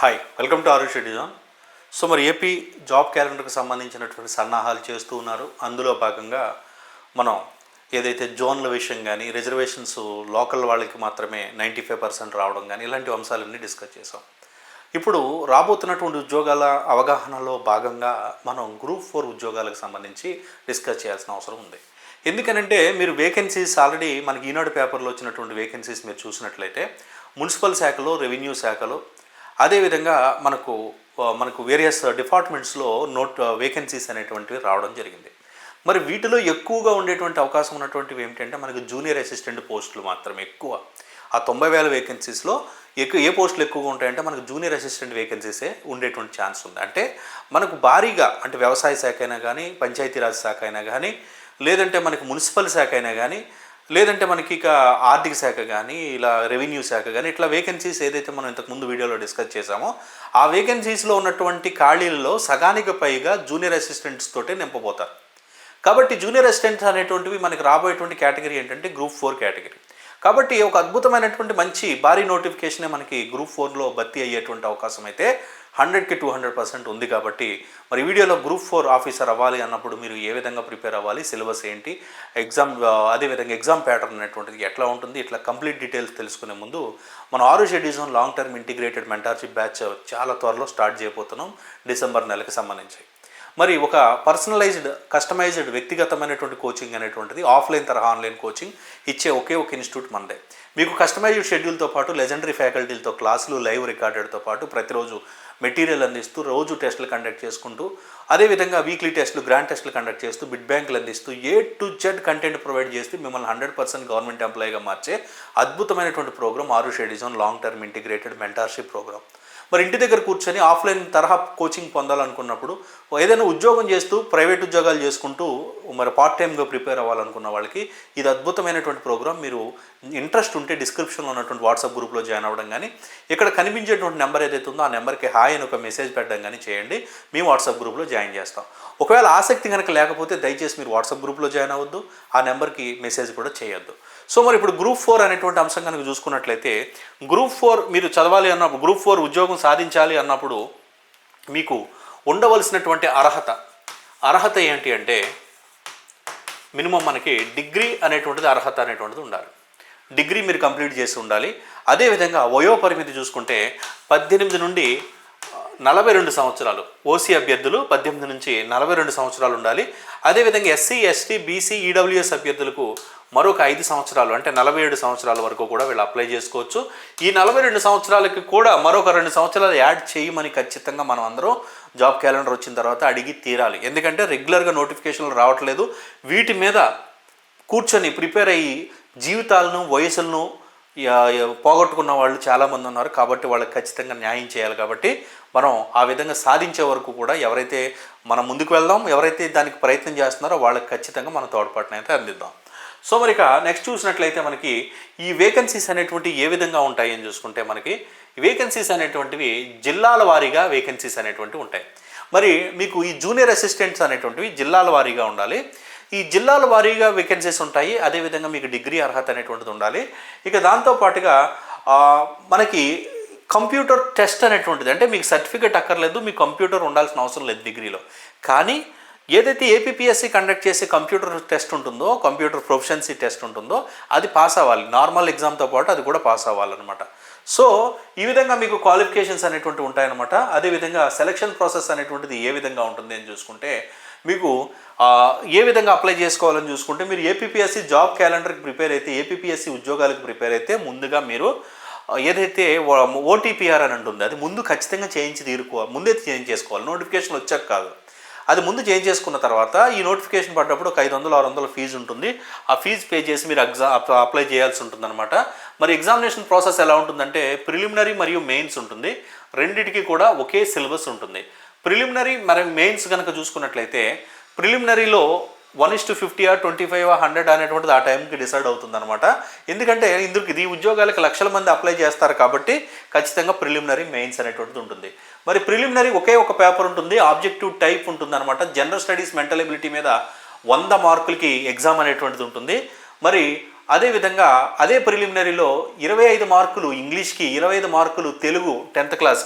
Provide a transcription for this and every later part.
Hi welcome to Aarush డిజాన్ so మరి AP job క్యాలెండర్కి సంబంధించినటువంటి సన్నాహాలు చేస్తూ ఉన్నారు. అందులో భాగంగా మనం ఏదైతే జోన్ల విషయం కానీ రిజర్వేషన్స్ లోకల్ వాళ్ళకి మాత్రమే నైంటీ ఫైవ్ పర్సెంట్ రావడం కానీ ఇలాంటి అంశాలన్నీ డిస్కస్ చేసాం ఇప్పుడు రాబోతున్నటువంటి ఉద్యోగాల అవగాహనలో భాగంగా మనం గ్రూప్ ఫోర్ ఉద్యోగాలకు సంబంధించి డిస్కస్ చేయాల్సిన అవసరం ఉంది. ఎందుకనంటే మీరు వేకెన్సీస్ ఆల్రెడీ మనకి ఈనాడు పేపర్లో వచ్చినటువంటి వేకెన్సీస్ మీరు చూసినట్లయితే మున్సిపల్ శాఖలో రెవెన్యూ శాఖలో అదేవిధంగా మనకు మనకు వేరియస్ డిపార్ట్మెంట్స్లో నోట్ వేకెన్సీస్ అనేటువంటివి రావడం జరిగింది. మరి వీటిలో ఎక్కువగా ఉండేటువంటి అవకాశం ఉన్నటువంటివి ఏమిటంటే మనకు జూనియర్ అసిస్టెంట్ పోస్టులు మాత్రమే ఎక్కువ. ఆ తొంభై వేల వేకెన్సీస్లో ఎక్కువ ఏ పోస్టులు ఎక్కువగా ఉంటాయంటే మనకు జూనియర్ అసిస్టెంట్ వేకెన్సీసే ఉండేటువంటి ఛాన్స్ ఉంది. అంటే మనకు భారీగా అంటే వ్యవసాయ శాఖ అయినా కానీ పంచాయతీరాజ్ శాఖ అయినా కానీ లేదంటే మనకు మున్సిపల్ శాఖ అయినా కానీ లేదంటే మనకి ఇక ఆర్థిక శాఖ కానీ ఇలా రెవెన్యూ శాఖ కానీ ఇట్లా వేకెన్సీస్ ఏదైతే మనం ఇంతకు ముందు వీడియోలో డిస్కస్ చేసామో ఆ వేకెన్సీస్లో ఉన్నటువంటి ఖాళీలలో సగానికి పైగా జూనియర్ అసిస్టెంట్స్ తోటే నింపబోతారు. కాబట్టి జూనియర్ అసిస్టెంట్స్ అనేటువంటివి మనకి రాబోయేటువంటి కేటగిరీ ఏంటంటే గ్రూప్ ఫోర్ కేటగిరీ. కాబట్టి ఒక అద్భుతమైనటువంటి మంచి భారీ నోటిఫికేషనే మనకి గ్రూప్ ఫోర్లో భర్తీ అయ్యేటువంటి అవకాశం అయితే హండ్రెడ్కి టూ హండ్రెడ్ పర్సెంట్ ఉంది కాబట్టి మరి వీడియోలో గ్రూప్ ఫోర్ ఆఫీసర్ అవ్వాలి అన్నప్పుడు మీరు ఏ విధంగా ప్రిపేర్ అవ్వాలి సిలబస్ ఏంటి ఎగ్జామ్ అదేవిధంగా ఎగ్జామ్ ప్యాటర్న్ అనేటువంటిది ఎట్లా ఉంటుంది ఇట్లా కంప్లీట్ డీటెయిల్స్ తెలుసుకునే ముందు మన ఆరు షెడ్యూజన్ long term integrated mentorship batch చాలా త్వరలో స్టార్ట్ చేయబోతున్నాం డిసెంబర్ నెలకి సంబంధించి. మరి ఒక పర్సనలైజ్డ్ కస్టమైజ్డ్ వ్యక్తిగతమైనటువంటి కోచింగ్ అనేటువంటిది ఆఫ్లైన్ తరహా ఆన్లైన్ కోచింగ్ ఇచ్చే ఒకే ఒక ఇన్స్టిట్యూట్ మనదే. మీకు కస్టమైజ్డ్ షెడ్యూల్తో పాటు లెజెండరీ ఫ్యాకల్టీలతో క్లాసులు లైవ్ రికార్డెడ్తో పాటు ప్రతిరోజు మెటీరియల్ అందిస్తూ రోజు టెస్టులు కండక్ట్ చేసుకుంటూ అదేవిధంగా వీక్లీ టెస్టులు గ్రాండ్ టెస్టులు కండక్ట్ చేస్తూ బిడ్ బ్యాంకులు అందిస్తూ A to Z content provide చేస్తూ మిమ్మల్ని హండ్రెడ్ పర్సెంట్ గవర్నమెంట్ ఎంప్లాయీగా మార్చే అద్భుతమైనటువంటి ప్రోగ్రామ్ ఆరు షెడ్యూజన్ long term integrated mentorship programme మరి ఇంటి దగ్గర కూర్చొని ఆఫ్లైన్ తరహా కోచింగ్ పొందాలనుకున్నప్పుడు ఏదైనా ఉద్యోగం చేస్తూ ప్రైవేట్ ఉద్యోగాలు చేసుకుంటూ మరి పార్ట్ టైంగా ప్రిపేర్ అవ్వాలనుకున్న వాళ్ళకి ఇది అద్భుతమైనటువంటి ప్రోగ్రామ్. మీరు ఇంట్రెస్ట్ ఉంటే డిస్క్రిప్షన్లో ఉన్నటువంటి వాట్సాప్ గ్రూప్లో జాయిన్ అవ్వడం కానీ ఇక్కడ కనిపించేటువంటి నెంబర్ ఏదైతే ఉందో ఆ నెంబర్కి హాయ్ అని ఒక మెసేజ్ పెట్టడం కానీ చేయండి. మేము వాట్సాప్ గ్రూప్లో జాయిన్ చేస్తాం. ఒకవేళ ఆసక్తి కనుక లేకపోతే దయచేసి మీరు వాట్సాప్ గ్రూప్లో జాయిన్ అవ్వద్దు. ఆ నెంబర్కి మెసేజ్ కూడా చేయొద్దు. సో మరి ఇప్పుడు గ్రూప్ ఫోర్ అనేటువంటి అంశం కనుక చూసుకున్నట్లయితే గ్రూప్ ఫోర్ మీరు చదవాలి అన్నప్పుడు గ్రూప్ ఫోర్ ఉద్యోగం సాధించాలి అన్నప్పుడు మీకు ఉండవలసినటువంటి అర్హత. అర్హత ఏంటి అంటే మినిమం మనకి డిగ్రీ అనేటువంటిది అర్హత అనేటువంటిది ఉండాలి. డిగ్రీ మీరు కంప్లీట్ చేసి ఉండాలి. అదేవిధంగా వయో పరిమితి చూసుకుంటే పద్దెనిమిది నుండి నలభై రెండు సంవత్సరాలు. ఓసీ అభ్యర్థులు పద్దెనిమిది నుంచి నలభై రెండు సంవత్సరాలు ఉండాలి. అదేవిధంగా ఎస్సీ ఎస్టీ బీసీ ఈడబ్ల్యూఎస్ అభ్యర్థులకు మరొక ఐదు సంవత్సరాలు అంటే నలభై ఏడు సంవత్సరాల వరకు కూడా వీళ్ళు అప్లై చేసుకోవచ్చు. ఈ నలభై రెండు సంవత్సరాలకి కూడా మరొక రెండు సంవత్సరాలు యాడ్ చేయమని ఖచ్చితంగా మనం అందరం జాబ్ క్యాలెండర్ వచ్చిన తర్వాత అడిగి తీరాలి. ఎందుకంటే రెగ్యులర్గా నోటిఫికేషన్లు రావట్లేదు. వీటి మీద కూర్చొని ప్రిపేర్ అయ్యి జీవితాలను వయసులను పోగొట్టుకున్న వాళ్ళు చాలామంది ఉన్నారు కాబట్టి వాళ్ళకి ఖచ్చితంగా న్యాయం చేయాలి కాబట్టి మనం ఆ విధంగా సాధించే వరకు కూడా ఎవరైతే మనం ముందుకు వెళ్దాం ఎవరైతే దానికి ప్రయత్నం చేస్తున్నారో వాళ్ళకి ఖచ్చితంగా మనం తోడ్పాటునైతే అందిద్దాం. సో మరి ఇక నెక్స్ట్ చూసినట్లయితే మనకి ఈ వేకెన్సీస్ అనేటువంటి ఏ విధంగా ఉంటాయి అని చూసుకుంటే మనకి వేకెన్సీస్ అనేటువంటివి జిల్లాల వారీగా వేకెన్సీస్ అనేటువంటివి ఉంటాయి. మరి మీకు ఈ జూనియర్ అసిస్టెంట్స్ అనేటువంటివి జిల్లాల వారీగా ఉండాలి. ఈ జిల్లాల వారీగా వేకెన్సీస్ ఉంటాయి. అదేవిధంగా మీకు డిగ్రీ అర్హత అనేటువంటిది ఉండాలి. ఇక దాంతో పాటుగా మనకి కంప్యూటర్ టెస్ట్ అనేటువంటిది అంటే మీకు సర్టిఫికేట్ అక్కర్లేదు మీకు కంప్యూటర్ ఉండాల్సిన అవసరం లేదు డిగ్రీలో. కానీ ఏదైతే ఏపీఎస్సి కండక్ట్ చేసే కంప్యూటర్ టెస్ట్ ఉంటుందో కంప్యూటర్ ప్రొఫెషన్సీ టెస్ట్ ఉంటుందో అది పాస్ అవ్వాలి. నార్మల్ ఎగ్జామ్తో పాటు అది కూడా పాస్ అవ్వాలన్నమాట. సో ఈ విధంగా మీకు క్వాలిఫికేషన్స్ అనేటువంటి ఉంటాయన్నమాట. అదేవిధంగా సెలక్షన్ ప్రాసెస్ అనేటువంటిది ఏ విధంగా ఉంటుంది అని చూసుకుంటే మీకు ఏ విధంగా అప్లై చేసుకోవాలని చూసుకుంటే మీరు ఏపీఎస్సి జాబ్ క్యాలెండర్కి ప్రిపేర్ అయితే ఏపీఎస్సి ఉద్యోగాలకు ప్రిపేర్ అయితే ముందుగా మీరు ఏదైతే ఓటీపీఆర్ అని ఉంటుంది అది ముందు ఖచ్చితంగా చేయించి తీరుకోవాలి ముందే చేంజ్ చేసుకోవాలి నోటిఫికేషన్ వచ్చాక కాదు. అది ముందు చేంజ్ చేసుకున్న తర్వాత ఈ నోటిఫికేషన్ పడ్డప్పుడు ఒక ఐదు వందలు ఆరు వందల ఫీజు ఉంటుంది. ఆ ఫీజు పే చేసి మీరు ఎగ్జామ్ అప్లై చేయాల్సి ఉంటుందన్నమాట. మరి ఎగ్జామినేషన్ ప్రాసెస్ ఎలా ఉంటుందంటే ప్రిలిమినరీ మరియు మెయిన్స్ ఉంటుంది. రెండిటికి కూడా ఒకే సిలబస్ ఉంటుంది. ప్రిలిమినరీ మరి మెయిన్స్ కనుక చూసుకున్నట్లయితే ప్రిలిమినరీలో one is to fifty uh twenty five hundred అనేటువంటిది ఆ టైంకి డిసైడ్ అవుతుంది అనమాట ఎందుకంటే ఇందుకు ఇది ఉద్యోగాలకు లక్షల మంది అప్లై చేస్తారు కాబట్టి ఖచ్చితంగా ప్రిలిమినరీ మెయిన్స్ అనేటువంటిది ఉంటుంది. మరి ప్రిలిమినరీ ఒకే ఒక పేపర్ ఉంటుంది ఆబ్జెక్టివ్ టైప్ ఉంటుంది అనమాట జనరల్ స్టడీస్ మెంటల్ ఎబిలిటీ మీద వంద మార్కులకి ఎగ్జామ్ అనేటువంటిది ఉంటుంది. మరి అదేవిధంగా అదే ప్రిలిమినరీలో ఇరవై ఐదు మార్కులు ఇంగ్లీష్కి ఇరవై ఐదు మార్కులు తెలుగు టెన్త్ క్లాస్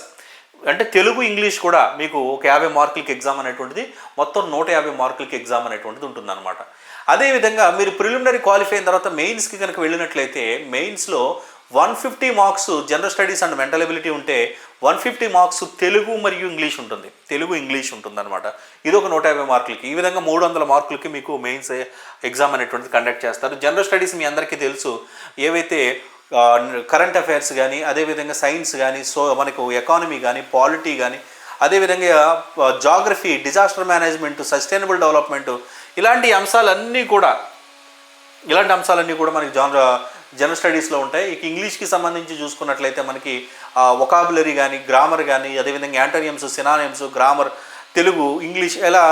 అంటే తెలుగు ఇంగ్లీష్ కూడా మీకు ఒక యాభై మార్కులకి ఎగ్జామ్ అనేటువంటిది మొత్తం నూట యాభై మార్కులకి ఎగ్జామ్ అనేటువంటిది ఉంటుందన్నమాట. అదేవిధంగా మీరు ప్రిలిమినరీ క్వాలిఫై అయిన తర్వాత మెయిన్స్కి కనుక వెళ్ళినట్లయితే మెయిన్స్లో one fifty marks general studies and mental ability ఉంటే వన్ ఫిఫ్టీ మార్క్స్ తెలుగు మరియు ఇంగ్లీష్ ఉంటుంది. తెలుగు ఇంగ్లీష్ ఉంటుందన్నమాట. ఇది ఒక నూట యాభై మార్కులకి. ఈ విధంగా మూడు వందల మార్కులకి మీకు మెయిన్స్ ఎగ్జామ్ అనేటువంటిది కండక్ట్ చేస్తారు. జనరల్ స్టడీస్ మీ అందరికీ తెలుసు. ఏవైతే కరెంట్ అఫైర్స్ కానీ అదేవిధంగా సైన్స్ కానీ సో మనకు ఎకానమీ కానీ పాలిటీ కానీ అదేవిధంగా geography disaster management sustainable development ఇలాంటి అంశాలన్నీ కూడా ఇలాంటి అంశాలన్నీ కూడా మనకి జాన్ జనరల్ స్టడీస్లో ఉంటాయి. ఇక ఇంగ్లీష్కి సంబంధించి చూసుకున్నట్లయితే మనకి ఒకాబులరీ కానీ గ్రామర్ కానీ అదేవిధంగా antonyms synonyms grammar Telugu English ఎలా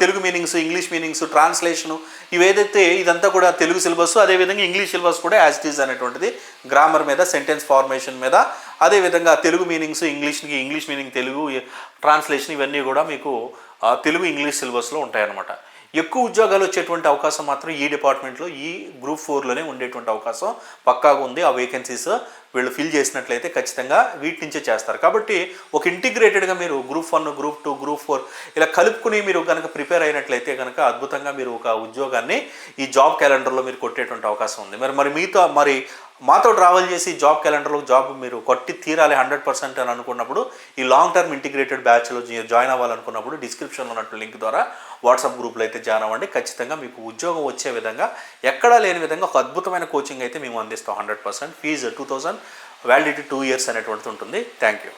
Telugu meanings English meanings translation ఇవేదైతే ఇదంతా కూడా తెలుగు సిలబస్ అదేవిధంగా ఇంగ్లీష్ సిలబస్ కూడా యాజ్ ఇట్ ఈజ్ అనేటువంటిది గ్రామర్ మీద సెంటెన్స్ ఫార్మేషన్ మీద అదేవిధంగా తెలుగు మీనింగ్స్ ఇంగ్లీష్కి ఇంగ్లీష్ మీనింగ్ తెలుగు ట్రాన్స్లేషన్ ఇవన్నీ కూడా మీకు తెలుగు ఇంగ్లీష్ సిలబస్లో ఉంటాయన్నమాట. ఎక్కువ ఉద్యోగాలు వచ్చేటువంటి అవకాశం మాత్రం ఈ డిపార్ట్మెంట్లో ఈ గ్రూప్ ఫోర్లోనే ఉండేటువంటి అవకాశం పక్కాగా ఉంది. ఆ వేకెన్సీస్ వీళ్ళు ఫిల్ చేసినట్లయితే ఖచ్చితంగా వీటి నుంచే చేస్తారు. కాబట్టి ఒక ఇంటిగ్రేటెడ్గా మీరు group one group two group four ఇలా కలుపుకుని మీరు కనుక ప్రిపేర్ అయినట్లయితే కనుక అద్భుతంగా మీరు ఒక ఉద్యోగాన్ని ఈ జాబ్ క్యాలెండర్లో మీరు కొట్టేటువంటి అవకాశం ఉంది. మరి మరి మీతో మరి మాతో ట్రావెల్ చేసి జాబ్ క్యాలెండర్లో జాబ్ మీరు కొట్టి తీరాలి హండ్రెడ్ పర్సెంట్ అని అనుకున్నప్పుడు ఈ లాంగ్ టర్మ్ ఇంటిగ్రేటెడ్ బ్యాచ్లో జాయిన్ అవ్వాలనుకున్నప్పుడు డిస్క్రిప్షన్లో ఉన్నట్టు లింక్ ద్వారా వాట్సాప్ గ్రూప్లో అయితే జాయిన్ అవ్వండి. ఖచ్చితంగా మీకు ఉద్యోగం వచ్చే విధంగా ఎక్కడా లేని విధంగా ఒక అద్భుతమైన కోచింగ్ అయితే మేము అందిస్తాం hundred percent fee two thousand validity two years అనేటువంటిది ఉంటుంది. Thank you